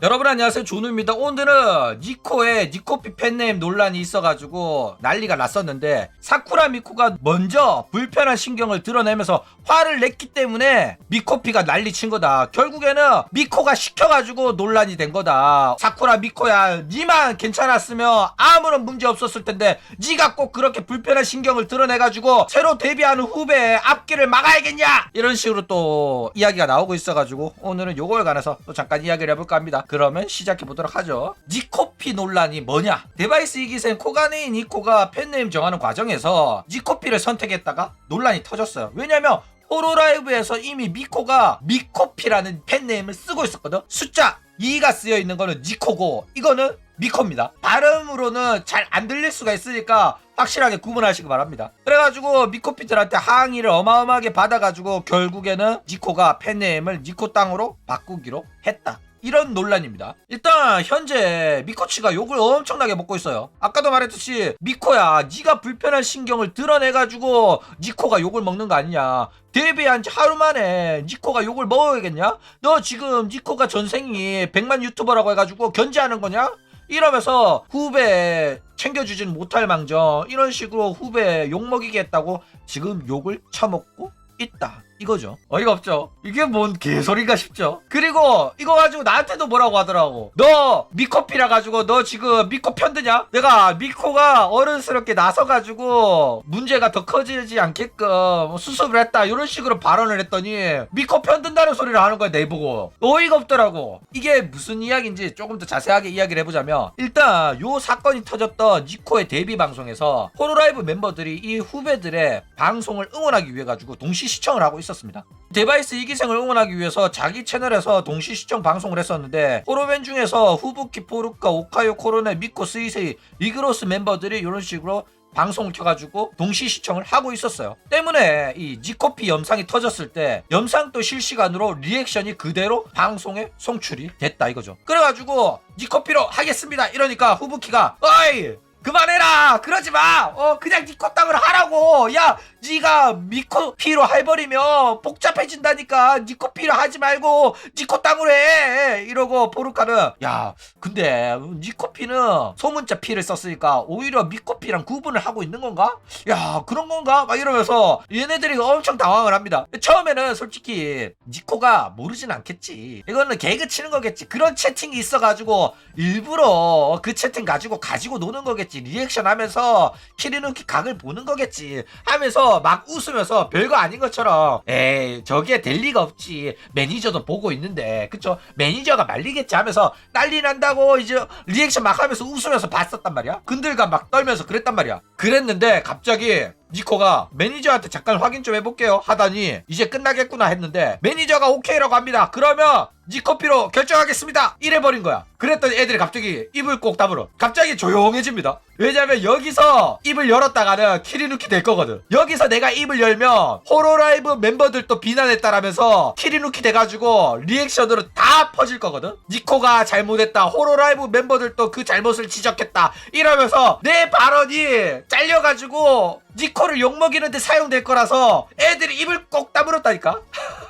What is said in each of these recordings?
여러분 안녕하세요. 조누입니다. 오늘은 니코의 니코피 팬네임 논란이 있어가지고 난리가 났었는데 사쿠라 미코가 먼저 불편한 신경을 드러내면서 화를 냈기 때문에 미코피가 난리 친 거다. 결국에는 미코가 시켜가지고 논란이 된 거다. 사쿠라 미코야 니만 괜찮았으면 아무런 문제 없었을 텐데 니가 꼭 그렇게 불편한 신경을 드러내가지고 새로 데뷔하는 후배의 앞길을 막아야겠냐? 이런 식으로 또 이야기가 나오고 있어가지고 오늘은 요거에 관해서 또 잠깐 이야기를 해볼까 합니다 그러면 시작해 보도록 하죠. 니코피 논란이 뭐냐? 데바이스 이기생 코가네인 니코가 팬네임 정하는 과정에서 니코피를 선택했다가 논란이 터졌어요. 왜냐면 호로라이브에서 이미 미코가 미코피라는 팬네임을 쓰고 있었거든. 숫자 2가 쓰여 있는 거는 니코고 이거는 미코입니다. 발음으로는 잘 안 들릴 수가 있으니까 확실하게 구분하시기 바랍니다. 그래가지고 미코피들한테 항의를 어마어마하게 받아가지고 결국에는 니코가 팬네임을 니코 땅으로 바꾸기로 했다 이런 논란입니다. 일단 현재 미코치가 욕을 엄청나게 먹고 있어요. 아까도 말했듯이 미코야 네가 불편한 신경을 드러내가지고 니코가 욕을 먹는 거 아니냐. 데뷔한 지 하루 만에 니코가 욕을 먹어야겠냐? 너 지금 니코가 전생이 100만 유튜버라고 해가지고 견제하는 거냐? 이러면서 후배 챙겨주진 못할 망정 이런 식으로 후배 욕먹이게 했다고 지금 욕을 처먹고 있다. 이거죠. 어이가 없죠. 이게 뭔 개소리가 싶죠. 그리고 이거 가지고 나한테도 뭐라고 하더라고. 너 미코피라 가지고 너 지금 미코 편드냐? 내가 미코가 어른스럽게 나서 가지고 문제가 더 커지지 않게끔 수습을 했다. 이런 식으로 발언을 했더니 미코 편든다는 소리를 하는 거야 내보고. 어이가 없더라고. 이게 무슨 이야기인지 조금 더 자세하게 이야기를 해보자면 일단 요 사건이 터졌던 니코의 데뷔 방송에서 호로라이브 멤버들이 이 후배들의 방송을 응원하기 위해 가지고 동시 시청을 하고 있었 습니다. 데바이스 이기생을 응원하기 위해서 자기 채널에서 동시 시청 방송을 했었는데 호로벤 중에서 후부 키 포르카 오카요 코로네 미코 스이세이 리그로스 멤버들이 이런 식으로 방송을 켜가지고 동시 시청을 하고 있었어요. 때문에 이 니코피 영상이 터졌을 때 영상도 실시간으로 리액션이 그대로 방송에 송출이 됐다 이거죠. 그래가지고 니코피로 하겠습니다 이러니까 후부키가 어이 그만해라! 그러지 마어 그냥 니코 땅을 하라고! 야 니가 미코 피로 해버리면 복잡해진다니까! 니코 피로 하지 말고 니코 땅으로 해! 이러고 포르카는 야 근데 니코 피는 소문자 피를 썼으니까 오히려 미코 피랑 구분을 하고 있는 건가? 야 그런 건가? 막 이러면서 얘네들이 엄청 당황을 합니다. 처음에는 솔직히 니코가 모르진 않겠지. 이거는 개그 치는 거겠지. 그런 채팅이 있어가지고 일부러 그 채팅 가지고 가지고 노는 거겠지 리액션 하면서 키리누키 각을 보는 거겠지 하면서 막 웃으면서 별거 아닌 것처럼. 에이 저게 될 리가 없지. 매니저도 보고 있는데. 그쵸? 매니저가 말리겠지 하면서 난리 난다고 이제 리액션 막 하면서 웃으면서 봤었단 말이야. 근들과 막 떨면서 그랬단 말이야. 그랬는데 갑자기 니코가 매니저한테 잠깐 확인 좀 해볼게요 하다니 이제 끝나겠구나 했는데 매니저가 오케이라고 합니다. 그러면 니코피로 결정하겠습니다. 이래버린 거야. 그랬더니 애들이 갑자기 입을 꼭 다물어. 갑자기 조용해집니다 왜냐면 여기서 입을 열었다가는 키리누키 될 거거든. 여기서 내가 입을 열면 호로라이브 멤버들도 비난했다라면서 키리누키 돼가지고 리액션으로 다 퍼질 거거든. 니코가 잘못했다 호로라이브 멤버들도 그 잘못을 지적했다 이러면서 내 발언이 잘려가지고 니코를 욕먹이는데 사용될 거라서 애들이 입을 꼭 다물었다니까?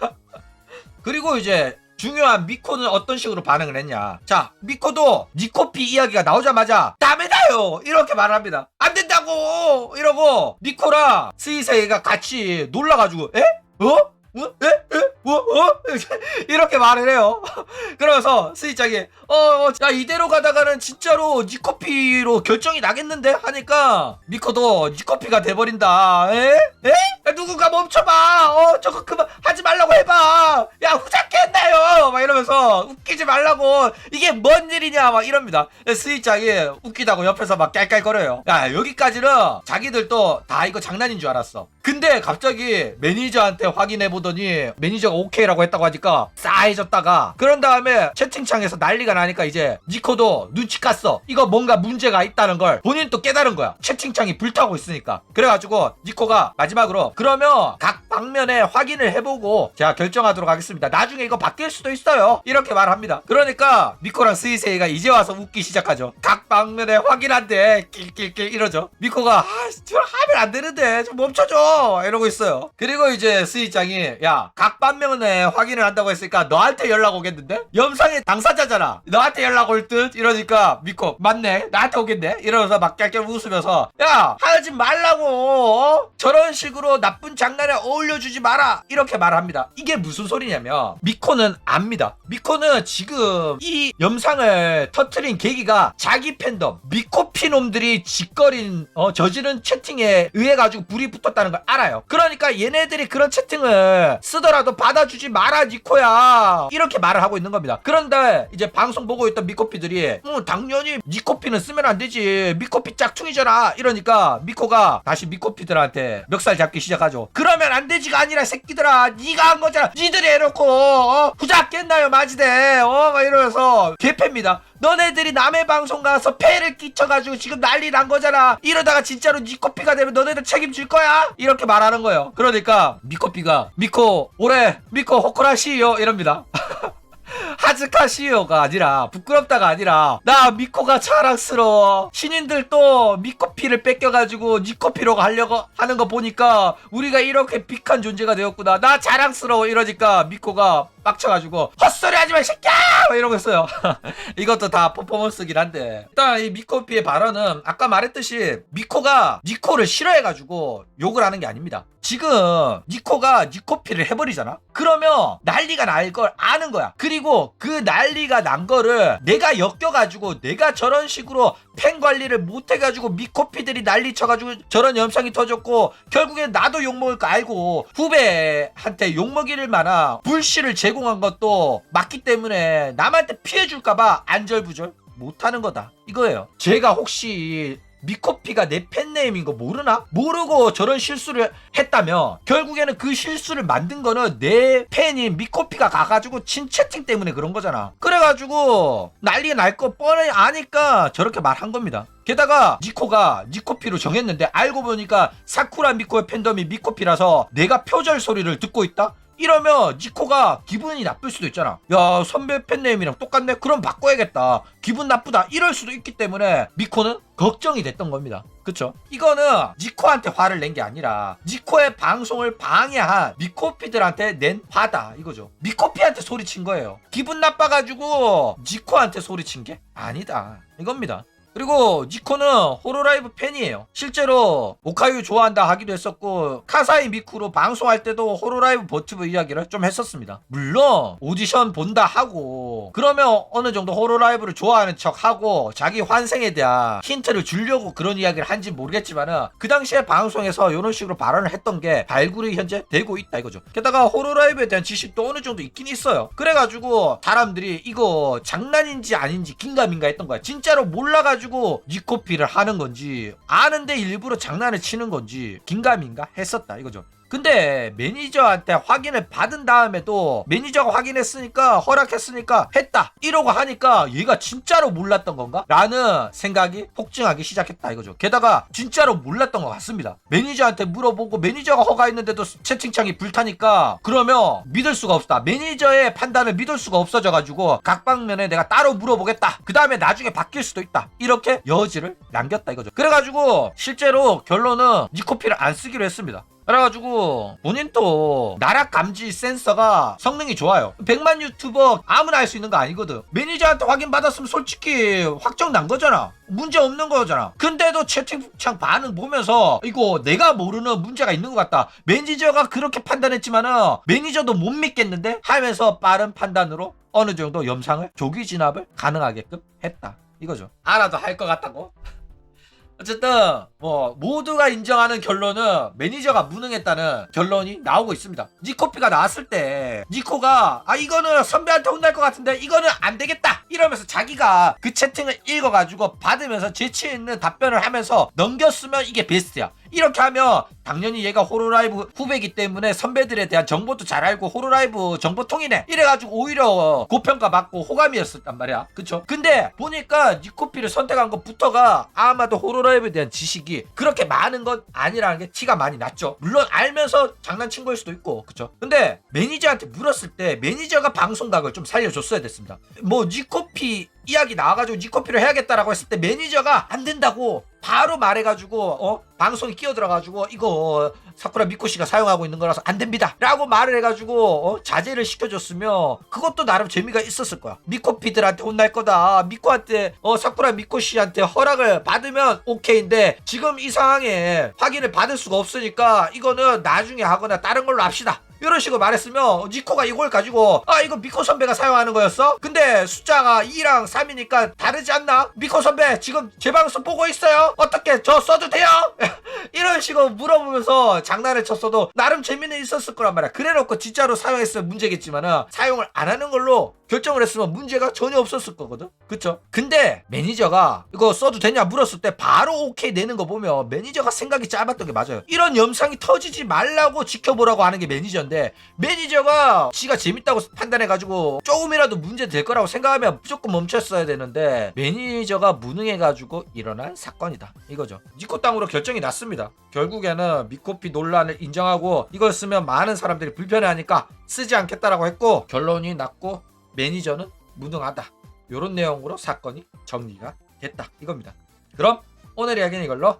그리고 이제 중요한 미코는 어떤 식으로 반응을 했냐. 자, 미코도 니코피 이야기가 나오자마자 다메다요! 이렇게 말합니다. 안 된다고! 이러고 니코랑 스이세이가 같이 놀라가지고 에? 어? 어? 에? 에? 뭐? 어? 이렇게 말을 해요. 그러면서 스이짱이 어, 어, 야 이대로 가다가는 진짜로 니코피로 결정이 나겠는데 하니까 미코도 니코피가 돼버린다. 에? 에? 야, 누군가 멈춰봐. 어, 저거 그만 하지 말라고 해봐. 야 후작했나요? 막 이러면서 웃기지 말라고 이게 뭔 일이냐 막 이럽니다. 스이짱이 웃기다고 옆에서 막 깔깔거려요. 야 여기까지는 자기들도 다 이거 장난인 줄 알았어. 근데 갑자기 매니저한테 확인해 보더니 매니저가 오케이라고 했다고 하니까 싸해졌다가 그런 다음에 채팅창에서 난리가 나니까 이제 니코도 눈치 깠어. 이거 뭔가 문제가 있다는 걸 본인 또 깨달은 거야. 채팅창이 불타고 있으니까. 그래가지고 니코가 마지막으로 그러면 각 방면에 확인을 해보고 제가 결정하도록 하겠습니다. 나중에 이거 바뀔 수도 있어요. 이렇게 말합니다. 그러니까 미코랑 스이세이가 이제 와서 웃기 시작하죠. 각 방면에 확인한대 낄낄낄 이러죠. 미코가 아, 저 하면 안 되는데 좀 멈춰줘. 어 이러고 있어요 그리고 이제 스이짱이 야각 반면에 확인을 한다고 했으니까 너한테 연락 오겠는데 염상의 당사자잖아 너한테 연락 올 듯 이러니까 믿고 맞네 나한테 오겠네 이러면서 막 깔깔 웃으면서 야 하지 말라고 어? 저런 식으로 나쁜 장난에 어울 려주지 마라. 이렇게 말합니다. 이게 무슨 소리냐면 미코는 압니다. 미코는 지금 이 영상을 터트린 계기가 자기 팬덤 미코피 놈들이 짓거린 어, 저지른 채팅에 의해 가지고 불이 붙었다는 걸 알아요. 그러니까 얘네들이 그런 채팅을 쓰더라도 받아주지 마라 니코야. 이렇게 말을 하고 있는 겁니다. 그런데 이제 방송 보고 있던 미코피들이 음, 당연히 니코피는 쓰면 안 되지. 미코피 짝퉁이잖아. 이러니까 미코가 다시 미코피들한테 멱살 잡기 시작하죠. 그러면 안 되지가 아니라 새끼들아 네가 한 거잖아. 니들이 해놓고 어? 후잡겠나요 마지대? 어? 막 이러면서. 개패입니다. 너네들이 남의 방송 가서 폐를 끼쳐가지고 지금 난리 난 거잖아. 이러다가 진짜로 니코피가 되면 너네들 책임질 거야? 이렇게 말하는 거예요. 그러니까 미코피가 미코 올해 미코 호코라시요 이럽니다 하즈카시요가 아니라 부끄럽다가 아니라 나 미코가 자랑스러워. 신인들 또 미코피를 뺏겨가지고 니코피로 하려고 하는 거 보니까 우리가 이렇게 빅한 존재가 되었구나. 나 자랑스러워. 이러니까 미코가 빡쳐가지고 헛소리 하지마 이 새끼야! 막 이러고 있어요. 이것도 다 퍼포먼스긴 한데. 일단 이 미코피의 발언은 아까 말했듯이 미코가 니코를 싫어해가지고 욕을 하는 게 아닙니다. 지금 니코가 니코피를 해버리잖아? 그러면 난리가 날 걸 아는 거야. 그리고 그 난리가 난 거를 내가 엮여가지고 내가 저런 식으로 팬 관리를 못해가지고 미코피들이 난리 쳐가지고 저런 영상이 터졌고 결국엔 나도 욕먹을 거 알고 후배한테 욕먹이를 만한 불씨를 제 공한 것도 맞기 때문에 남한테 피해 줄까봐 안절부절 못하는 거다 이거예요 제가 혹시 미코피가 내 팬네임인 거 모르나? 모르고 저런 실수를 했다면 결국에는 그 실수를 만든 거는 내 팬인 미코피가 가가지고 친 채팅 때문에 그런 거잖아 그래가지고 난리가 날거 뻔히 아니까 저렇게 말한 겁니다 게다가 니코가 니코피로 정했는데 알고 보니까 사쿠라 미코의 팬덤이 미코피라서 내가 표절 소리를 듣고 있다? 이러면 니코가 기분이 나쁠 수도 있잖아. 야 선배 팬네임이랑 똑같네. 그럼 바꿔야겠다. 기분 나쁘다. 이럴 수도 있기 때문에 미코는 걱정이 됐던 겁니다. 그쵸? 이거는 니코한테 화를 낸 게 아니라 니코의 방송을 방해한 미코피들한테 낸 화다 이거죠. 미코피한테 소리친 거예요. 기분 나빠가지고 니코한테 소리친 게 아니다 이겁니다. 그리고 니코는 호로라이브 팬이에요. 실제로 오카유 좋아한다 하기도 했었고 카사이 미쿠로 방송할 때도 호로라이브 버튜브 이야기를 좀 했었습니다. 물론 오디션 본다 하고 그러면 어느 정도 호로라이브를 좋아하는 척 하고 자기 환생에 대한 힌트를 주려고 그런 이야기를 한지 모르겠지만은 그 당시에 방송에서 이런 식으로 발언을 했던 게 발굴이 현재 되고 있다 이거죠. 게다가 호로라이브에 대한 지식도 어느 정도 있긴 있어요. 그래가지고 사람들이 이거 장난인지 아닌지 긴가민가 했던 거야. 진짜로 몰라가지고 가지고 니코피를 하는 건지 아는데 일부러 장난을 치는 건지 긴가민가 했었다 이거죠. 근데 매니저한테 확인을 받은 다음에도 매니저가 확인했으니까 허락했으니까 했다 이러고 하니까 얘가 진짜로 몰랐던 건가? 라는 생각이 폭증하기 시작했다 이거죠. 게다가 진짜로 몰랐던 것 같습니다. 매니저한테 물어보고 매니저가 허가했는데도 채팅창이 불타니까 그러면 믿을 수가 없다. 매니저의 판단을 믿을 수가 없어져 가지고 각 방면에 내가 따로 물어보겠다. 그 다음에 나중에 바뀔 수도 있다. 이렇게 여지를 남겼다 이거죠. 그래가지고 실제로 결론은 니코피를 안 쓰기로 했습니다 그래가지고 본인도 나락 감지 센서가 성능이 좋아요. 100만 유튜버 아무나 할 수 있는 거 아니거든. 매니저한테 확인 받았으면 솔직히 확정 난 거잖아. 문제 없는 거잖아. 근데도 채팅창 반응 보면서 이거 내가 모르는 문제가 있는 것 같다. 매니저가 그렇게 판단했지만은 매니저도 못 믿겠는데 하면서 빠른 판단으로 어느 정도 영상을 조기 진압을 가능하게끔 했다. 이거죠. 알아도 할 것 같다고 어쨌든 뭐 모두가 인정하는 결론은 매니저가 무능했다는 결론이 나오고 있습니다. 니코피가 나왔을 때 니코가 아 이거는 선배한테 혼날 것 같은데 이거는 안 되겠다 이러면서 자기가 그 채팅을 읽어가지고 받으면서 재치 있는 답변을 하면서 넘겼으면 이게 베스트야. 이렇게 하면 당연히 얘가 호로라이브 후배이기 때문에 선배들에 대한 정보도 잘 알고 호로라이브 정보통이네. 이래가지고 오히려 고평가 받고 호감이었었단 말이야. 그쵸? 근데 보니까 니코피를 선택한 것부터가 아마도 호로라이브에 대한 지식이 그렇게 많은 건 아니라는 게 티가 많이 났죠. 물론 알면서 장난친 걸 수도 있고. 그쵸? 근데 매니저한테 물었을 때 매니저가 방송각을 좀 살려줬어야 됐습니다. 뭐 니코 피 이야기 나와가지고 니코피를 해야겠다라고 했을 때 매니저가 안 된다고 바로 말해가지고 어? 방송에 끼어들어가지고 이거 사쿠라 미코 씨가 사용하고 있는 거라서 안 됩니다라고 말을 해가지고 어, 자제를 시켜줬으면 그것도 나름 재미가 있었을 거야. 미코피들한테 혼날 거다. 미코한테 어? 사쿠라 미코 씨한테 허락을 받으면 오케이인데 지금 이 상황에 확인을 받을 수가 없으니까 이거는 나중에 하거나 다른 걸로 합시다 이런 식으로 말했으면 니코가 이걸 가지고 아 이거 미코 선배가 사용하는 거였어? 근데 숫자가 2랑 3이니까 다르지 않나? 미코 선배 지금 제 방송 보고 있어요? 어떻게 저 써도 돼요? 이런 식으로 물어보면서 장난을 쳤어도 나름 재미는 있었을 거란 말이야 그래놓고 진짜로 사용했으면 문제겠지만은 사용을 안 하는 걸로 결정을 했으면 문제가 전혀 없었을 거거든 그쵸? 근데 매니저가 이거 써도 되냐 물었을 때 바로 오케이 내는 거 보면 매니저가 생각이 짧았던 게 맞아요 이런 영상이 터지지 말라고 지켜보라고 하는 게 매니저 인데 매니저가 지가 재밌다고 판단해가지고 조금이라도 문제 될 거라고 생각하면 무조건 멈췄어야 되는데 매니저가 무능해가지고 일어난 사건이다. 이거죠. 니코 땅으로 결정이 났습니다. 결국에는 미코피 논란을 인정하고 이걸 쓰면 많은 사람들이 불편해하니까 쓰지 않겠다라고 했고 결론이 났고 매니저는 무능하다. 요런 내용으로 사건이 정리가 됐다. 이겁니다. 그럼 오늘 이야기는 이걸로